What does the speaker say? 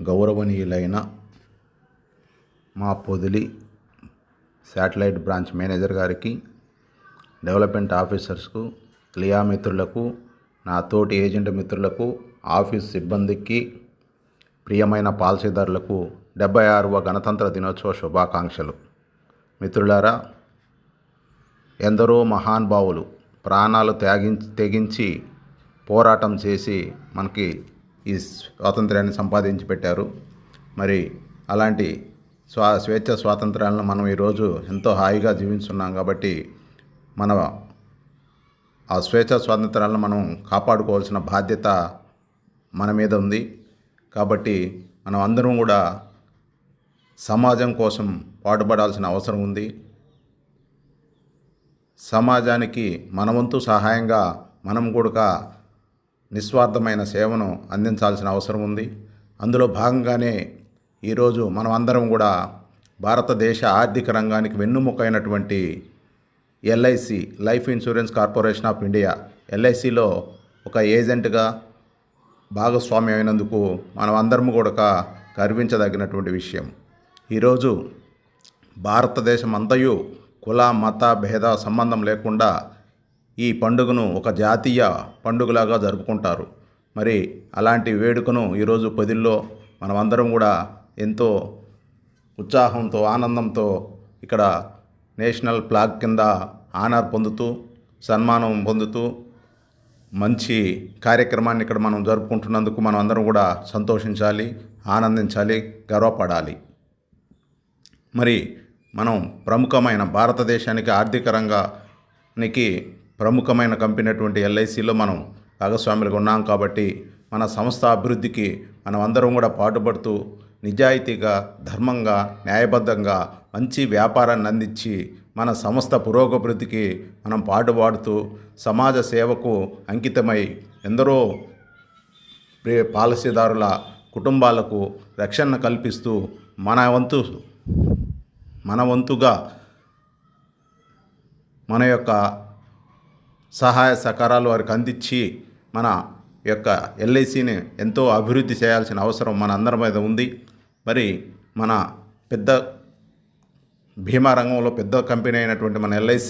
గౌరవనీయులైన మా Podili satellite branch manager గారికి డెవలప్మెంట్ ఆఫీసర్స్కు లియా మిత్రులకు నా తోటి ఏజెంట్ మిత్రులకు ఆఫీస్ సిబ్బందికి ప్రియమైన పాలసీదారులకు డెబ్బై ఆరవ గణతంత్ర దినోత్సవ శుభాకాంక్షలు. మిత్రులారా ఎందరో మహానుభావులు ప్రాణాలు త్యాగించి తెగించి పోరాటం చేసి మనకి ఈ స్వాతంత్ర్యాన్ని సంపాదించి పెట్టారు. మరి అలాంటి స్వా స్వేచ్ఛ స్వాతంత్రాలను మనం ఈరోజు ఎంతో హాయిగా జీవిస్తున్నాం కాబట్టి మన ఆ స్వేచ్ఛ స్వాతంత్రాలను మనం కాపాడుకోవాల్సిన బాధ్యత మన మీద ఉంది. కాబట్టి మనం అందరం కూడా సమాజం కోసం పాటుపడాల్సిన అవసరం ఉంది. సమాజానికి మనవంతు సహాయంగా మనం కూడా నిస్వార్థమైన సేవను అందించాల్సిన అవసరం ఉంది. అందులో భాగంగానే ఈరోజు మనం అందరం కూడా భారతదేశ ఆర్థిక రంగానికి వెన్నుముకైనటువంటి LIC life insurance corporation of India ఎల్ఐసిలో ఒక ఏజెంట్గా భాగస్వామ్యం అయినందుకు మనం అందరం కూడా గర్వించదగినటువంటి విషయం. ఈరోజు భారతదేశం అంతయు కుల మత భేద సంబంధం లేకుండా ఈ పండుగను ఒక జాతీయ పండుగలాగా జరుపుకుంటారు. మరి అలాంటి వేడుకను ఈరోజు పదిల్లో మనమందరం కూడా ఎంతో ఉత్సాహంతో ఆనందంతో ఇక్కడ నేషనల్ ఫ్లాగ్ కింద ఆనర్ పొందుతూ సన్మానం పొందుతూ మంచి కార్యక్రమాన్ని ఇక్కడ మనం జరుపుకుంటున్నందుకు మనం అందరం కూడా సంతోషించాలి ఆనందించాలి గర్వపడాలి. మరి మనం ప్రముఖమైన భారతదేశానికి ఆర్థిక రంగానికి ప్రముఖమైన కంపెనీ అటువంటి ఎల్ఐసిలో మనం భాగస్వాములుగా ఉన్నాం కాబట్టి మన సంస్థ అభివృద్ధికి మనం అందరం కూడా పాటుపడుతూ నిజాయితీగా ధర్మంగా న్యాయబద్ధంగా మంచి వ్యాపారాన్ని అందించి మన సంస్థ పురోగభివృద్ధికి మనం పాటుపాడుతూ సమాజ సేవకు అంకితమై ఎందరో పాలసీదారుల కుటుంబాలకు రక్షణ కల్పిస్తూ మన వంతు మన వంతుగా మన యొక్క సహాయ సహకారాలు వారికి అందించి మన యొక్క ఎల్ఐసిని ఎంతో అభివృద్ధి చేయాల్సిన అవసరం మన అందరి మీద ఉంది. మరి మన పెద్ద భీమా రంగంలో పెద్ద కంపెనీ అయినటువంటి మన ఎల్ఐసి